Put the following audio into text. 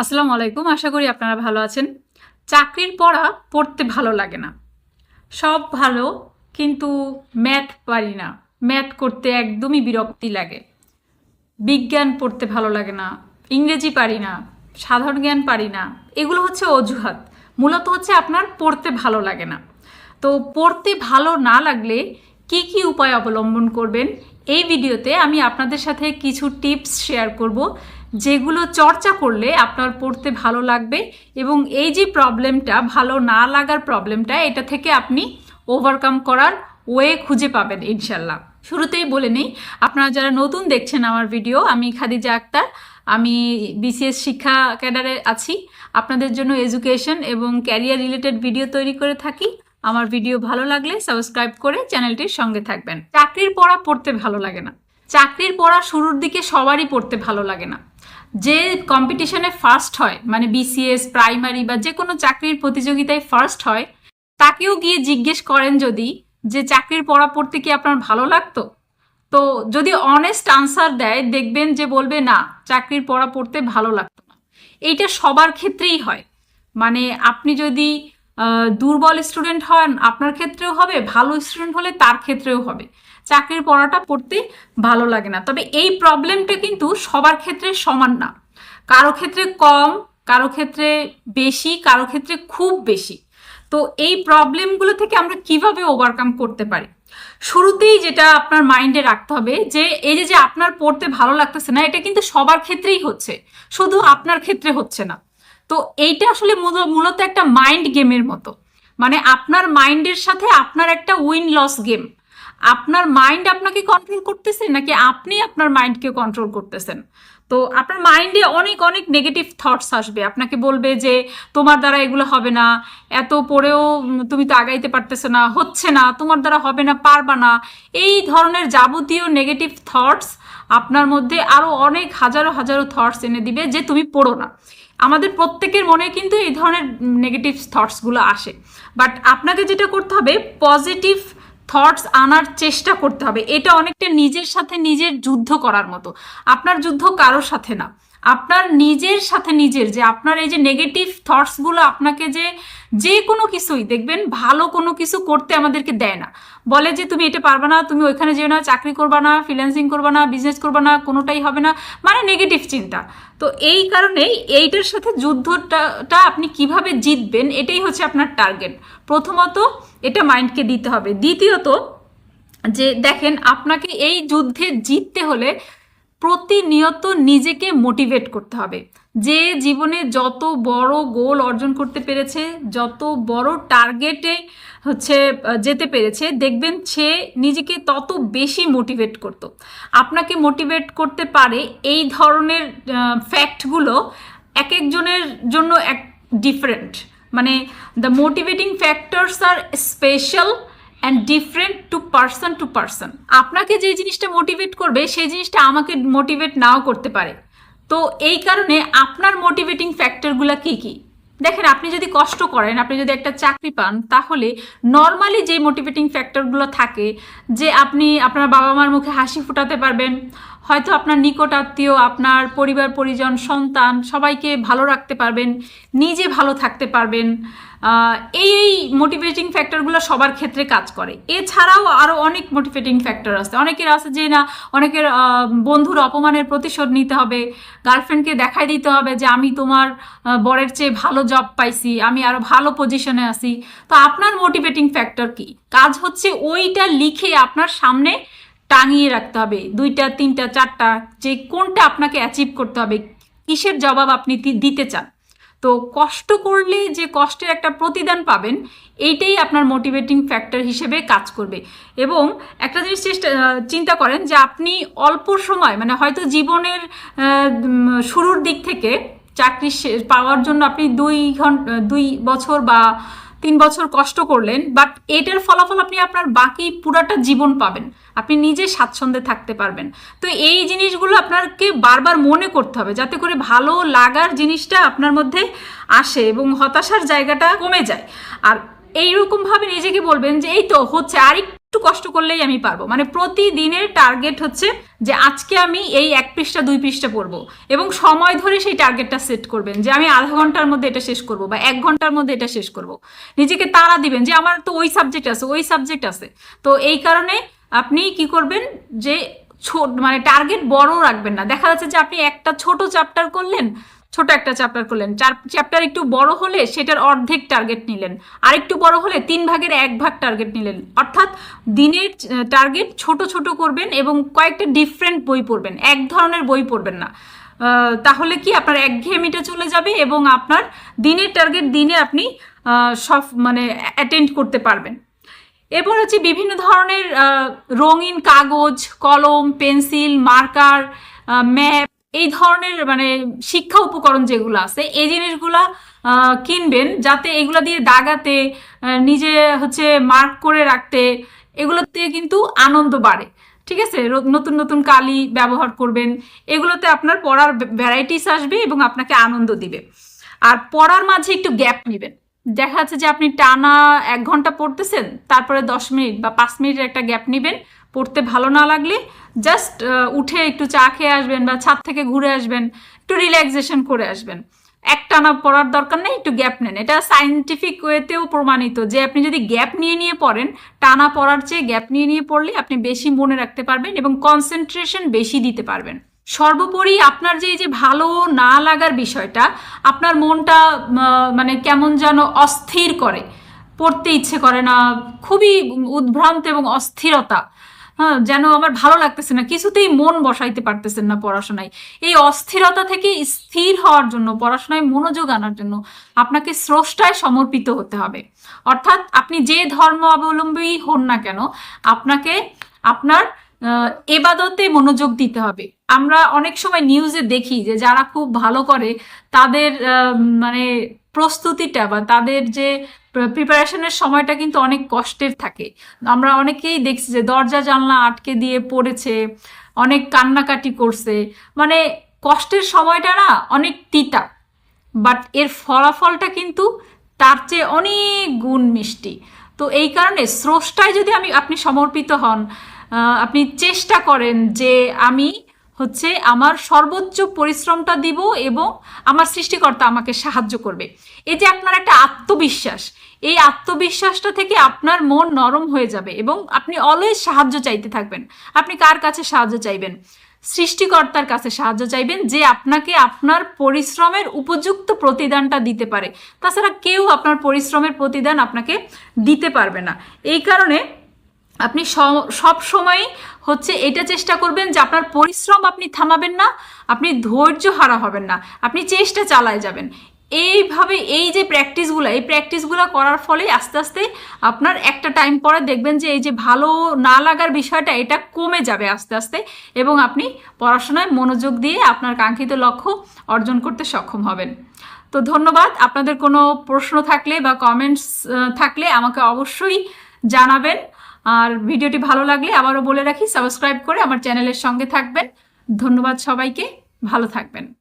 আসসালামু আলাইকুম, আশা করি আপনারা ভালো আছেন। চাকরির পড়া পড়তে ভালো লাগে না। সব ভালো, কিন্তু ম্যাথ পারি না। ম্যাথ করতে একদমই বিরক্তি লাগে। বিজ্ঞান পড়তে ভালো লাগে না, ইংরেজি পারি না, সাধারণ জ্ঞান পারি না, এগুলো হচ্ছে অজুহাত। মূলত হচ্ছে আপনার পড়তে ভালো লাগে না। তো পড়তে ভালো না লাগলে কি কি উপায় অবলম্বন করবেন, এই ভিডিওতে আমি আপনাদের সাথে কিছু টিপস শেয়ার করব। যেগুলো চর্চা করলে আপনার পড়তে ভালো লাগবে এবং এই যে প্রবলেমটা, ভালো না লাগার প্রবলেমটা, এটা থেকে আপনি ওভারকাম করার ওয়ে খুঁজে পাবেন ইনশাল্লাহ। শুরুতেই বলে নিই, আপনারা যারা নতুন দেখছেন আমার ভিডিও আমি খাদিজা আক্তার, আমি বিসিএস শিক্ষা ক্যাডারে আছি। আপনাদের জন্য এডুকেশন এবং ক্যারিয়ার রিলেটেড ভিডিও তৈরি করে থাকি। আমার ভিডিও ভালো লাগলে সাবস্ক্রাইব করে চ্যানেলটির সঙ্গে থাকবেন। চাকরির পড়া পড়তে ভালো লাগে না। চাকরির পড়া শুরুর দিকে সবারই পড়তে ভালো লাগে না। যে কম্পিটিশনে ফার্স্ট হয় মানে বিসিএস প্রাইমারি বা যে কোনো চাকরির প্রতিযোগিতায় ফার্স্ট হয়, তাকেও গিয়ে জিজ্ঞেস করেন যদি যে চাকরির পড়া পড়তে কি আপনার ভালো লাগতো? তো যদি অনেস্ট আনসার দেয়, দেখবেন যে বলবে, না, চাকরির পড়া পড়তে ভালো লাগতো না। এইটা সবার ক্ষেত্রেই হয়। মানে আপনি যদি দুর্বল স্টুডেন্ট হন আপনার ক্ষেত্রেও হবে, ভালো স্টুডেন্ট হলে তার ক্ষেত্রেও হবে। চাকরির পড়াটা পড়তে ভালো লাগে না। তবে এই প্রবলেমটা কিন্তু সবার ক্ষেত্রে সমান না। কারও ক্ষেত্রে কম, কারও ক্ষেত্রে বেশি, কারও ক্ষেত্রে খুব বেশি। তো এই প্রবলেমগুলো থেকে আমরা কীভাবে ওভারকাম করতে পারি? শুরুতেই যেটা আপনার মাইন্ডে রাখতে হবে যে, এই যে, আপনার পড়তে ভালো লাগতেছে না, এটা কিন্তু সবার ক্ষেত্রেই হচ্ছে। শুধু আপনার ক্ষেত্রে হচ্ছে না। তো এইটা আসলে মূলত একটা মাইন্ড গেমের মতো। মানে আপনার মাইন্ডের সাথে আপনার একটা উইন লস গেম আপনার মাইন্ড আপনাকে কন্ট্রোল করতেছে নাকি আপনি আপনার মাইন্ডকে কন্ট্রোল করতেছেন? তো আপনার মাইন্ডে অনেক অনেক নেগেটিভ থটস আসবে। আপনাকে বলবে যে, তোমার দ্বারা এগুলো হবে না। এত পড়েও তুমি তো আগাইতে পারতেছো না। হচ্ছে না। তোমার দ্বারা হবে না, পারবা না। এই ধরনের যাবতীয় নেগেটিভ থটস আপনার মধ্যে আরও অনেক হাজারো হাজারো থটস এনে দিবে যে, তুমি পড়ো না। আমাদের প্রত্যেকের মনে কিন্তু এই ধরনের নেগেটিভ থটসগুলো আসে। বাট আপনাকে যেটা করতে হবে পজিটিভ থটস আনার চেষ্টা করতে হবে। এটা অনেকটা নিজের সাথে নিজের যুদ্ধ করার মতো। আপনার যুদ্ধ কারোর সাথে না। আপনার নিজের সাথে নিজের, যে আপনার এই যে নেগেটিভ থটসগুলো আপনাকে যে যে কোনো কিছুই, দেখবেন ভালো কোনো কিছু করতে আমাদেরকে দেয় না। বলে যে তুমি এটা পারবে না, তুমি ওইখানে যেও না, চাকরি করবা না ফ্রিল্যান্সিং করবা না বিজনেস করবা না, কোনোটাই হবে না মানে নেগেটিভ চিন্তা। তো এই কারণেই এইটার সাথে যুদ্ধটা আপনি কীভাবে জিতবেন, এটাই হচ্ছে আপনার টার্গেট প্রথমত এটা মাইন্ডকে দিতে হবে। দ্বিতীয়ত যে দেখেন, আপনাকে এই যুদ্ধে জিততে হলে প্রতিনিয়ত নিজেকে মোটিভেট করতে হবে। যে জীবনে যত বড় গোল অর্জন করতে পেরেছে, যত বড় টার্গেটে হচ্ছে যেতে পেরেছে, দেখবেন সে নিজেকে তত বেশি মোটিভেট করতো। আপনাকে মোটিভেট করতে পারে এই ধরনের ফ্যাক্টগুলো এক একজনের জন্য এক ডিফারেন্ট মানে the motivating factors R special and different to person to person আপনাকে যে জিনিসটা মোটিভেট করবে, সেই জিনিসটা আমাকে মোটিভেট নাও করতে পারে। তো এই কারণে আপনার মোটিভেটিং ফ্যাক্টরগুলো কী কী? দেখেন, আপনি যদি কষ্ট করেন, আপনি যদি একটা চাকরি পান, তাহলে নর্মালি যে মোটিভেটিং ফ্যাক্টরগুলো থাকে, যে আপনি আপনার বাবা মার মুখে হাসি ফুটাতে পারবেন হয়তো আপনার নিকট আত্মীয়, আপনার পরিবার, পরিজন, সন্তান, সবাইকে ভালো রাখতে পারবেন, নিজে ভালো থাকতে পারবেন। এই এই মোটিভেটিং ফ্যাক্টরগুলো সবার ক্ষেত্রে কাজ করে। এছাড়াও আরও অনেক মোটিভেটিং ফ্যাক্টর আছে। অনেকের আছে যে না, অনেকের বন্ধুর অপমানের প্রতিশোধ নিতে হবে। গার্লফ্রেন্ডকে দেখাই দিতে হবে যে আমি তোমার বরের চেয়ে ভালো জব পাইছি, আমি আরও ভালো পজিশনে আছি। তো আপনার মোটিভেটিং ফ্যাক্টর কি? কাজ হচ্ছে ওইটা লিখে আপনার সামনে টাঙিয়ে রাখতে হবে। দুইটা, তিনটা, চারটা, যে কোনটা আপনাকে অ্যাচিভ করতে হবে, কিসের জবাব আপনি দিতে চান। তো কষ্ট করলে যে কষ্টের একটা প্রতিদান পাবেন, এইটাই আপনার মোটিভেটিং ফ্যাক্টর হিসেবে কাজ করবে। এবং একটা জিনিস চেষ্টা চিন্তা করেন যে আপনি অল্প সময় মানে হয়তো জীবনের শুরুর দিক থেকে চাকরি পাওয়ার জন্য আপনি দুই ঘণ্টা, দুই বছর বা তিন বছর কষ্ট করলেন বাট এটার ফলাফল আপনি আপনার বাকি পুরাটা জীবন পাবেন। আপনি নিজে স্বাচ্ছন্দ্যে থাকতে পারবেন। তো এই জিনিসগুলো আপনাকে বারবার মনে করতে হবে, যাতে করে ভালো লাগার জিনিসটা আপনার মধ্যে আসে এবং হতাশার জায়গাটা কমে যায়। আর এইরকমভাবে নিজেকে বলবেন যে, এই তো হচ্ছে আর একটু কষ্ট করলেই আমি পারব। মানে প্রতিদিনের টার্গেট হচ্ছে যে আজকে আমি এই এক পৃষ্ঠা, দুই পৃষ্ঠা পড়ব এবং সময় ধরে সেই টার্গেটটা সেট করবেন যে আমি আধা ঘণ্টার মধ্যে এটা শেষ করব বা এক ঘণ্টার মধ্যে এটা শেষ করব। নিজেকে তাড়া দিবেন যে আমার তো ওই সাবজেক্ট আছে, ওই সাবজেক্ট আছে। তো এই কারণে আপনি কি করবেন যে ছোট মানে টার্গেট বড় রাখবেন না। দেখা যাচ্ছে যে আপনি একটা ছোট চ্যাপ্টার করলেন ছোট একটা চ্যাপ্টার করলেন। চার চ্যাপ্টার একটু বড় হলে সেটার অর্ধেক টার্গেট নিলেন। আর একটু বড় হলে তিন ভাগের এক ভাগ টার্গেট নিলেন। অর্থাৎ দিনের টার্গেট ছোট ছোট করবেন এবং কয়েকটা ডিফারেন্ট বই পড়বেন। এক ধরনের বই পড়বেন না। তাহলে কি আপনার একঘেয়েমিটা চলে যাবে এবং আপনার দিনের টার্গেট দিনে আপনি সব মানে অ্যাটেন্ড করতে পারবেন। এরপর হচ্ছে বিভিন্ন ধরনের রঙিন কাগজ, কলম, পেন্সিল মার্কার ম্যাপ এই ধরনের মানে শিক্ষা উপকরণ যেগুলো আছে, এই জিনিসগুলা কিনবেন যাতে এগুলা দিয়ে দাগাতে নিজে হচ্ছে মার্ক করে রাখতে এগুলোতে কিন্তু আনন্দ বাড়ে। ঠিক আছে? নতুন নতুন কালি ব্যবহার করবেন, এগুলোতে আপনার পড়ার ভ্যারাইটিস আসবে এবং আপনাকে আনন্দ দিবে। আর পড়ার মাঝে একটু গ্যাপ নেবেন। দেখা যাচ্ছে যে আপনি টানা এক ঘণ্টা পড়তেছেন, তারপরে দশ মিনিট বা পাঁচ মিনিটের একটা গ্যাপ নেবেন পড়তে ভালো না লাগলে জাস্ট উঠে একটু চা খেয়ে আসবেন বা ছাদ থেকে ঘুরে আসবেন, একটু রিল্যাক্সেশন করে আসবেন। একটানা পড়ার দরকার নেই, একটু গ্যাপ নেন। এটা সাইন্টিফিক ওয়েতেও প্রমাণিত যে আপনি যদি গ্যাপ নিয়ে নিয়ে পড়েন, টানা পড়ার চেয়ে গ্যাপ নিয়ে নিয়ে পড়লে আপনি বেশি মনে রাখতে পারবেন এবং কনসেন্ট্রেশন বেশি দিতে পারবেন। সর্বোপরি আপনার যে এই যে ভালো না লাগার বিষয়টা, আপনার মনটা মানে কেমন যেন অস্থির করে। পড়তে ইচ্ছে করে না, খুবই উদ্ভ্রান্ত এবং অস্থিরতা। হ্যাঁ যেন আমার ভালো লাগতেছে না, কিছুতেই মন বসাইতে পারতেছেন না পড়াশোনায়। এই অস্থিরতা থেকে স্থির হওয়ার জন্য, পড়াশোনায় মনোযোগ আনার জন্য আপনাকে স্রষ্টায় সমর্পিত হতে হবে। অর্থাৎ আপনি যে ধর্ম অবলম্বী হন না কেন, আপনাকে, আপনার এবাদতে মনোযোগ দিতে হবে। আমরা অনেক সময় নিউজে দেখি যে যারা খুব ভালো করে তাদের মানে প্রস্তুতিটা বা তাদের যে প্রিপারেশনের সময়টা কিন্তু অনেক কষ্টের থাকে। আমরা অনেকেই দেখছি যে দরজা, জানলা আটকে দিয়ে পড়েছে, অনেক কান্নাকাটি করছে। মানে কষ্টের সময়টা না অনেক তিতা। বাট এর ফলাফলটা কিন্তু তার চেয়ে অনেক গুণ মিষ্টি। তো এই কারণে স্রষ্টায় যদি আমি, আপনি সমর্পিত হন আপনি চেষ্টা করেন যে আমি হচ্ছে আমার সর্বোচ্চ পরিশ্রমটা দিব এবং আমার সৃষ্টিকর্তা আমাকে সাহায্য করবে। এই যে আপনার একটা আত্মবিশ্বাস, এই আত্মবিশ্বাসটা থেকে আপনার মন নরম হয়ে যাবে এবং আপনি অলওয়েজ সাহায্য চাইতে থাকবেন। আপনি কার কাছে সাহায্য চাইবেন? সৃষ্টিকর্তার কাছে সাহায্য চাইবেন যে আপনাকে আপনার পরিশ্রমের উপযুক্ত প্রতিদানটা দিতে পারে। তাছাড়া কেউ আপনার পরিশ্রমের প্রতিদান আপনাকে দিতে পারবে না। এই কারণে আপনি সব সময় হচ্ছে এটা চেষ্টা করবেন যে আপনার পরিশ্রম আপনি থামাবেন না, আপনি ধৈর্য হারা হবেন না, আপনি চেষ্টা চালায় যাবেন। এইভাবে এই যে প্র্যাকটিসগুলো এই প্র্যাকটিসগুলো করার ফলে আস্তে আস্তে আপনার একটা টাইম পরে দেখবেন যে এই যে ভালো না লাগার বিষয়টা, এটা কমে যাবে আস্তে আস্তে এবং আপনি পড়াশোনায় মনোযোগ দিয়ে আপনার কাঙ্ক্ষিত লক্ষ্য অর্জন করতে সক্ষম হবেন। তো ধন্যবাদ। আপনাদের কোনো প্রশ্ন থাকলে বা কমেন্টস থাকলে আমাকে অবশ্যই জানাবেন। আর ভিডিওটি ভালো লাগলে আবারও বলে রাখি, সাবস্ক্রাইব করে আমার চ্যানেলের সঙ্গে থাকবেন। ধন্যবাদ সবাইকে, ভালো থাকবেন।